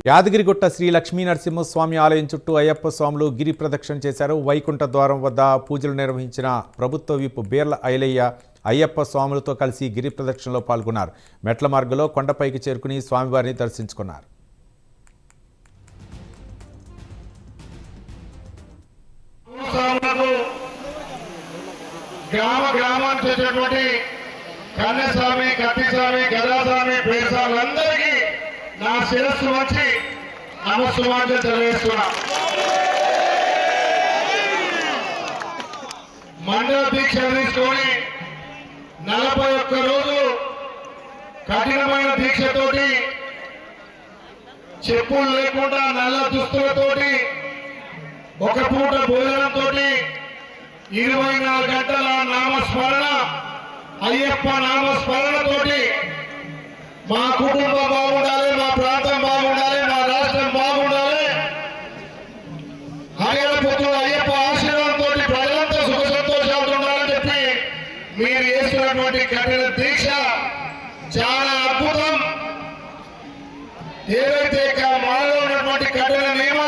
యాదగిరిగుట్ట శ్రీ లక్ష్మీ నరసింహస్వామి ఆలయం చుట్టూ అయ్యప్ప స్వాములు గిరి ప్రదక్షిణ చేశారు. వైకుంఠ ద్వారం వద్ద పూజలు నిర్వహించిన ప్రభుత్వ విప్ బీర్ల ఐలయ్య అయ్యప్ప స్వాములతో కలిసి గిరి ప్రదక్షిణలో పాల్గొన్నారు. మెట్ల మార్గంలో కొండపైకి చేరుకుని స్వామివారిని దర్శించుకున్నారు. గ్రామ గ్రామానికి వచ్చేటువంటి కన్యస్వామి కత్తిస్వామి గద శిరస్సు వచ్చి నమస్సుమాంజలు తెలియజేస్తున్నా మండల దీక్ష తీసుకొని నలభై ఒక్క రోజులు కఠినమైన దీక్షతోటి చెప్పులు లేకుండా నల్ల దుస్తులతోటి ఒక పూట భోజనంతో ఇరవై నాలుగు గంటల నామస్మరణ అయ్యప్ప నామస్మరణతోటి మా కుటుంబ హరిహర పుత్రుడు అయ్యప్ప ఆశీర్వాదంతో ప్రజలంతా సుఖ సంతోషాలతో ఉండాలని చెప్పి మీరు చేస్తున్నటువంటి కఠిన దీక్ష చాలా అద్భుతం. ఏదైతే మనలో ఉన్నటువంటి కఠిన నియమాలు